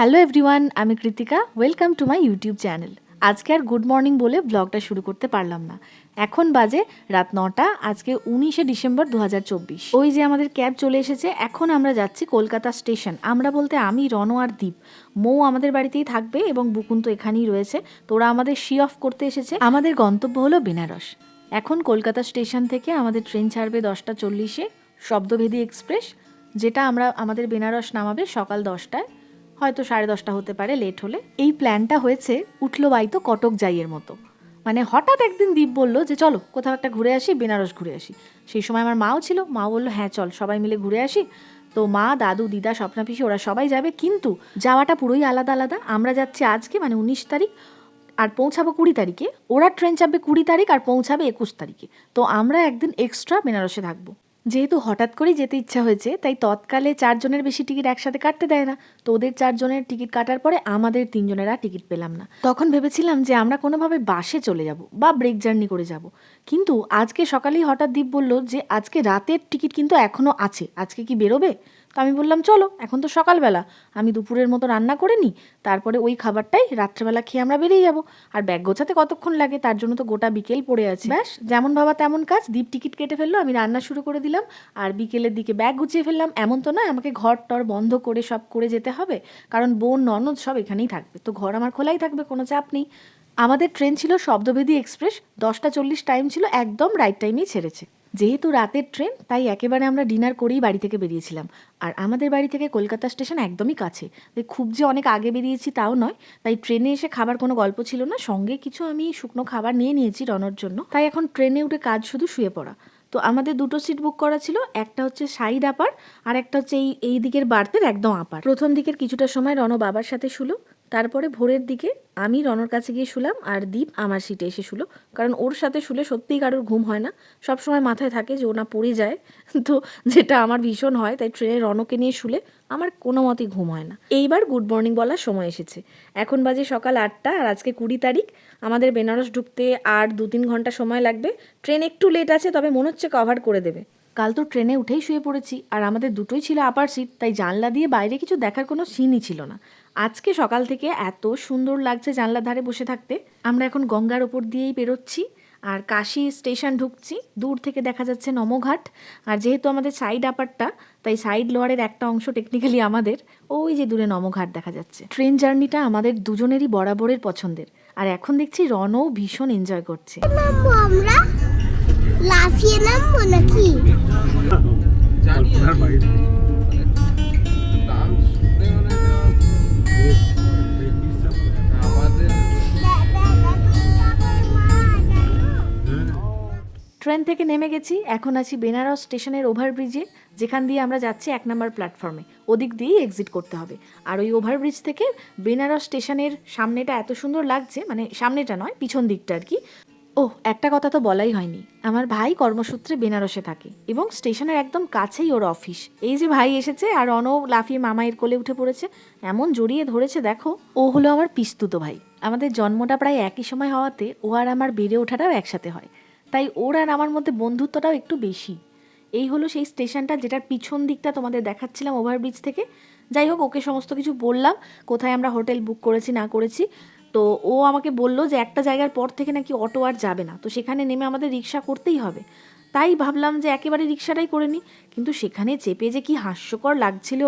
Hello everyone আমি Kritika. Welcome to my YouTube channel আজকে আর গুড মর্নিং বলে ব্লগটা শুরু করতে পারলাম না। এখন বাজে রাত নটা, আজকে উনিশে ডিসেম্বর দু হাজার চব্বিশ। ওই যে আমাদের ক্যাব চলে এসেছে, এখন আমরা যাচ্ছি কলকাতা স্টেশন। আমরা বলতে আমি, রনো আর দীপ। মৌ আমাদের বাড়িতেই থাকবে এবং বুকুন তো এখানেই রয়েছে। তোরা আমাদের শি অফ করতে এসেছে। আমাদের গন্তব্য হলো বেনারস। এখন কলকাতা স্টেশন থেকে আমাদের ট্রেন ছাড়বে দশটা চল্লিশে, শব্দভেদী এক্সপ্রেস, যেটা আমরা, আমাদের বেনারস নামাবে সকাল দশটায়। হয়তো সাড়ে দশটা হতে পারে লেট হলে। এই প্ল্যানটা হয়েছে উঠল বাইতো কটক যাইয়ের মতো। মানে হঠাৎ একদিন দীপ বলল যে, চলো, কোথাও একটা ঘুরে আসি, বেনারস ঘুরে আসি। সেই সময় আমার মাও ছিল। মা বলল হ্যাঁ চল, সবাই মিলে ঘুরে আসি। তো মা, দাদু, দিদা, স্বপ্না পিসি, ওরা সবাই যাবে। কিন্তু যাওয়াটা পুরোই আলাদা আলাদা। আমরা যাচ্ছি আজকে মানে উনিশ তারিখ, আর পৌঁছাবো কুড়ি তারিখে। ওরা ট্রেন চাপবে কুড়ি তারিখ আর পৌঁছাবে একুশ তারিখে। তো আমরা একদিন এক্সট্রা বেনারসে থাকব। যেহেতু হঠাৎ করেই যেতে ইচ্ছা হয়েছে, তাই তৎকালে চারজনের বেশি টিকিট একসাথে কাটতে দেয় না। তো ওদের চারজনের টিকিট কাটার পরে আমাদের তিনজনেরা টিকিট পেলাম না। তখন ভেবেছিলাম যে আমরা কোনোভাবে বাসে চলে যাব বা ব্রেক জার্নি করে যাব। কিন্তু আজকে সকালেই হঠাৎ দ্বীপ বলল যে, আজকে রাতের টিকিট কিন্তু এখনও আছে। আজকে কি বেরোবে? তো আমি বললাম, চলো, এখন তো সকালবেলা। আমি দুপুরের মতো রান্না করে নিই, তারপরে ওই খাবারটাই রাত্রেবেলা খেয়ে আমরা বেরিয়ে যাব। আর ব্যাগ গোছাতে কতক্ষণ লাগে, তার জন্য তো গোটা বিকেল পড়ে আছে। ব্যাস, যেমন ভাবা তেমন কাজ, দীপ টিকিট কেটে ফেলল, আমি রান্না শুরু করে দিলাম। আর বিকেলের দিকে ব্যাগ গুছিয়ে ফেললাম, এমন তো নয়, আমাকে ঘর টর বন্ধ করে সব করে যেতে হবে, কারণ বোন, ননদ সব এখানেই থাকবে। তো ঘর আমার খোলাই থাকবে, কোনো চাপ নেই। আমাদের ট্রেন ছিল শব্দবেদী এক্সপ্রেস, দশটা চল্লিশ টাইম ছিল, একদম রাইট টাইমেই ছেড়েছে। যেহেতু রাতের ট্রেন, তাই একেবারে আমরা ডিনার করেই বাড়ি থেকে বেরিয়েছিলাম। আর আমাদের বাড়ি থেকে কলকাতা স্টেশন একদমই কাছে। তাই খুব যে অনেক আগে বেরিয়েছি তাও নয়। তাই ট্রেনে এসে খাবার কোনো গল্প ছিল না। সঙ্গে কিছু আমি শুকনো খাবার নিয়ে নিয়েছি রনর জন্য। তাই এখন ট্রেনে উঠে কাজ শুধু শুয়ে পড়া। তো আমাদের দুটো সিট বুক করা ছিল। একটা হচ্ছে সাইড আপার, আর একটা হচ্ছে এই এই দিকের বার্থের একদম আপার। প্রথম দিকের কিছুটা সময় রণ বাবার সাথে শুলো। তারপরে ভোরের দিকে আমি রনর কাছে গিয়ে শুলাম আর দীপ আমার সিটে এসে শুলো। কারণ ওর সাথে শুলে সত্যিই কারোর ঘুম হয় না। সব সময় মাথায় থাকে যে ও না পড়ে যায়। তো যেটা আমার ভীষণ হয়, তাই ট্রেনে রনকে নিয়ে শুলে আমার কোনো মতেই ঘুম হয় না। এইবার গুড মর্নিং বলার সময় এসেছে। এখন বাজে সকাল আটটা আর আজকে কুড়ি তারিখ। আমাদের বেনারস ঢুকতে আর দু তিন ঘণ্টা সময় লাগবে। ট্রেন একটু লেট আছে, তবে মনে হচ্ছে কভার করে দেবে। কাল তো ট্রেনে উঠেই শুয়ে পড়েছি, আর আমাদের দুটোই ছিল আপার সিট তাই জানলা দিয়ে বাইরে কিছু দেখার কোনো সিনই ছিল না। আজকে সকাল থেকে এত সুন্দর লাগছে জানলার ধারে বসে থাকতে। আমরা এখন গঙ্গার ওপর দিয়েই বেরোচ্ছি, আর কাশি স্টেশন ঢুকছি, দূর থেকে দেখা যাচ্ছে নমঘাট, আর যেহেতু আমাদের সাইড আপারটা তাই সাইড লোয়ারের একটা অংশ টেকনিক্যালি আমাদের, ওই যে দূরে নমঘাট দেখা যাচ্ছে। ট্রেন জার্নিটা আমাদের দুজনেরই বরাবরের পছন্দের, আর এখন দেখছি রনও ভীষণ এনজয় করছে। আমরা লাফিয়ে নামবো নাকি? জানি মনে ট্রেন থেকে নেমে গেছি এখন আছি বেনারস স্টেশনের ওভারব্রিজে যেখান দিয়ে আমরা যাচ্ছি এক নম্বর প্ল্যাটফর্মে। ওদিক দিয়েই এক্সিট করতে হবে। আর ওই ওভারব্রিজ থেকে বেনারস স্টেশনের সামনেটা এত সুন্দর লাগছে মানে সামনেটা নয় পিছন দিকটা আর কি। ও একটা কথা তো বলাই হয়নি। আমার ভাই কর্মসূত্রে বেনারসে থাকে এবং স্টেশনের একদম কাছেই ওর অফিস। এই যে ভাই এসেছে আর অনও লাফিয়ে মামাইয়ের কোলে উঠে পড়েছে, এমন জড়িয়ে ধরেছে দেখো। ও হলো আমার পিস্তুত ভাই। আমাদের জন্মটা প্রায় একই সময় হওয়াতে ও আর আমার বেড়ে ওঠাটাও একসাথে হয়। তাই ওর আর আমার মধ্যে বন্ধুত্বটাও একটু বেশি। এই হলো সেই স্টেশনটা যেটার পিছন দিকটা তোমাদের দেখাচ্ছিলাম ওভারব্রিজ থেকে। যাই হোক, ওকে সমস্ত কিছু বললাম, কোথায় আমরা হোটেল বুক করেছি, না করেছি। তো ও আমাকে বলল যে একটা জায়গার পর থেকে নাকি অটো আর যাবে না। তো সেখানে নেমে আমাদের রিক্সা করতেই হবে। তাই ভাবলাম যে একেবারে রিক্সাটাই করে নিই। কিন্তু সেখানে চেপে যে কি হাস্যকর লাগছিল,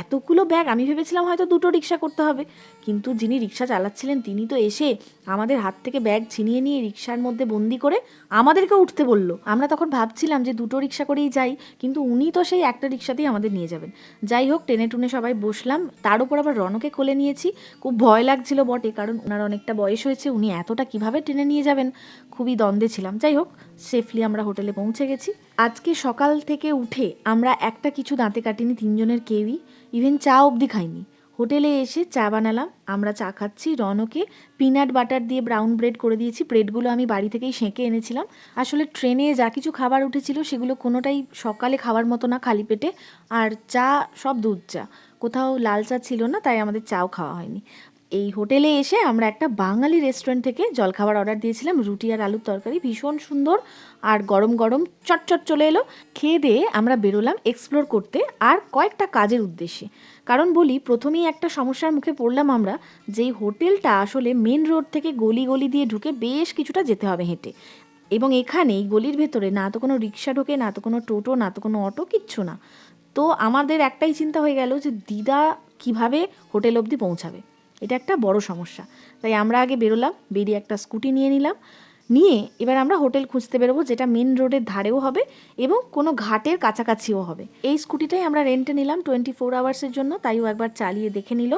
এতগুলো ব্যাগ আমি ভেবেছিলাম হয়তো দুটো রিক্সা করতে হবে। কিন্তু যিনি রিক্সা চালাচ্ছিলেন, তিনি তো এসে আমাদের হাত থেকে ব্যাগ ছিনিয়ে নিয়ে রিক্সার মধ্যে বন্দি করে আমাদেরকে উঠতে বলল। আমরা তখন ভাবছিলাম যে দুটো রিক্সা করেই যাই, কিন্তু উনি তো সেই একটা রিক্সাতেই আমাদের নিয়ে যাবেন। যাই হোক, টেনে টুনে সবাই বসলাম। তার উপর আবার রনকে কোলে নিয়েছি। খুব ভয় লাগছিল বটে, কারণ ওনার অনেকটা বয়স হয়েছে। উনি এতটা কীভাবে টেনে নিয়ে যাবেন? খুবই দ্বন্দ্বে ছিলাম। যাই হোক সেফলি আমরা হোটেলে পৌঁছে গেছি। আজকে সকাল থেকে উঠে আমরা একটা কিছু দাঁতে কাটিনি, তিনজনের কেউই। ইভেন চা অবধি খাইনি। হোটেলে এসে চা বানালাম। আমরা চা খাচ্ছি। রনকে পিনাট বাটার দিয়ে ব্রাউন ব্রেড করে দিয়েছি। ব্রেডগুলো আমি বাড়ি থেকেই সেঁকে এনেছিলাম। আসলে ট্রেনে যা কিছু খাবার উঠেছিল সেগুলো কোনোটাই সকালে খাওয়ার মতো না, খালি পেটে। আর চা সব দুধ চা। কোথাও লাল চা ছিল না, তাই আমাদের চাও খাওয়া হয়নি। এই হোটেলে এসে আমরা একটা বাঙালি রেস্টুরেন্ট থেকে জলখাবার অর্ডার দিয়েছিলাম। রুটি আর আলুর তরকারি ভীষণ সুন্দর আর গরম গরম চটচট চলে এলো। খেয়ে দিয়ে আমরা বেরোলাম এক্সপ্লোর করতে আর কয়েকটা কাজের উদ্দেশ্যে। কারণ বলি, প্রথমেই একটা সমস্যার মুখে পড়লাম আমরা যে হোটেলটা আসলে মেন রোড থেকে গলি গলি দিয়ে ঢুকে বেশ কিছুটা যেতে হবে হেঁটে। এবং এখানে এই গলির ভেতরে না তো কোনো রিক্সা ঢোকে, না তো কোনো টোটো, না তো কোনো অটো, কিচ্ছু না। তো আমাদের একটাই চিন্তা হয়ে গেল যে দিদা কীভাবে হোটেল অবধি পৌঁছাবে। এটা একটা বড় সমস্যা। তাই আমরা আগে বেরোলাম, বেরিয়ে একটা স্কুটি নিয়ে নিলাম। নিয়ে এবার আমরা হোটেল খুঁজতে বেরোবো, যেটা মেন রোডের ধারেও হবে এবং কোনো ঘাটের কাছাকাছিও হবে। এই স্কুটিটাই আমরা রেন্টে নিলাম টোয়েন্টি ফোর আওয়ার্সের জন্য, তাইও একবার চালিয়ে দেখে নিল।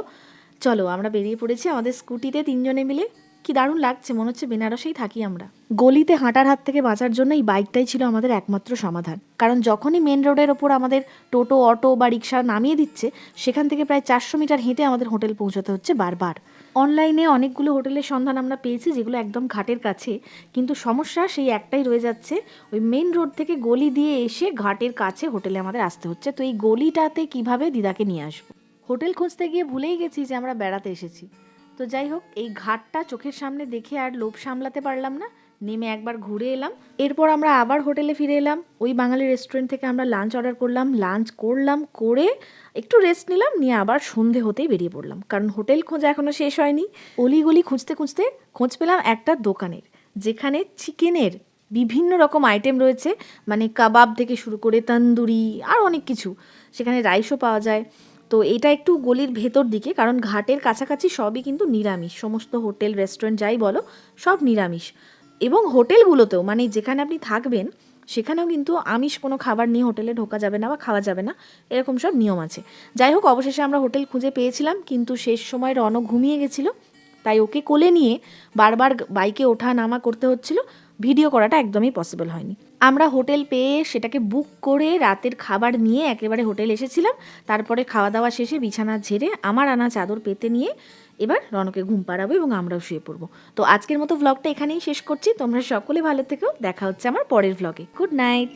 চলো, আমরা বেরিয়ে পড়েছি আমাদের স্কুটিতে তিনজনে মিলে। কি দারুণ লাগছে, মনে হচ্ছে বেনারসেই থাকি আমরা। গলিতে হাঁটার হাত থেকে বাঁচার জন্য এই বাইকটাই ছিল আমাদের একমাত্র সমাধান। কারণ যখনই মেন রোডের ওপর আমাদের টোটো, অটো বা রিক্সা নামিয়ে দিচ্ছে, সেখান থেকে প্রায় চারশো মিটার হেঁটে আমাদের হোটেল পৌঁছাতে হচ্ছে বারবার। অনলাইনে অনেকগুলো হোটেলের সন্ধান আমরা পেয়েছি, যেগুলো একদম ঘাটের কাছে। কিন্তু সমস্যা সেই একটাই রয়ে যাচ্ছে, ওই মেন রোড থেকে গলি দিয়ে এসে ঘাটের কাছে হোটেলে আমাদের আসতে হচ্ছে। তো এই গলিটাতে কীভাবে দিদাকে নিয়ে আসব? হোটেল খুঁজতে গিয়ে ভুলেই গেছি যে আমরা বেড়াতে এসেছি। তো যাই হোক, এই ঘাটটা চোখের সামনে দেখে আর লোভ সামলাতে পারলাম না। নেমে একবার ঘুরে এলাম। এরপর আমরা আবার হোটেলে ফিরে এলাম। ওই বাঙালি রেস্টুরেন্ট থেকে আমরা লাঞ্চ অর্ডার করলাম। লাঞ্চ করলাম, করে একটু রেস্ট নিলাম, নিয়ে আবার সন্ধে হতেই বেরিয়ে পড়লাম। কারণ হোটেল খোঁজা এখনও শেষ হয়নি। অলিগলি খুঁজতে খুঁজতে খোঁজ পেলাম একটা দোকানের, যেখানে চিকেনের বিভিন্ন রকম আইটেম রয়েছে। মানে কাবাব থেকে শুরু করে তন্দুরি, আর অনেক কিছু। সেখানে রাইসও পাওয়া যায়। তো এটা একটু গলির ভেতর দিকে, কারণ ঘাটের কাছাকাছি সবই কিন্তু নিরামিষ। সমস্ত হোটেল, রেস্টুরেন্ট যাই বলো, সব নিরামিষ। এবং হোটেলগুলোতেও মানে যেখানে আপনি থাকবেন, সেখানেও কিন্তু আমিষ কোনো খাবার নিয়ে হোটেলে ঢোকা যাবে না বা খাওয়া যাবে না। এরকম সব নিয়ম আছে। যাই হোক, অবশেষে আমরা হোটেল খুঁজে পেয়েছিলাম, কিন্তু শেষ সময় রণ ঘুমিয়ে গেছিল। তাই ওকে কোলে নিয়ে বারবার বাইকে ওঠা নামা করতে হচ্ছিল। ভিডিও করাটা একদমই পসিবল হয়নি। আমরা হোটেল পেয়ে সেটাকে বুক করে রাতের খাবার নিয়ে একেবারে হোটেল এসেছিলাম। তারপরে খাওয়া দাওয়া শেষে বিছানা ঝেড়ে আমার আনা চাদর পেতে নিয়ে এবার রনকে ঘুম পাড়াবো এবং আমরাও শুয়ে পড়ব। তো আজকের মতো ভ্লগটা এখানেই শেষ করছি। তোমরা সকলে ভালো থেকেও দেখা হচ্ছে আমার পরের ভ্লগে গুড নাইট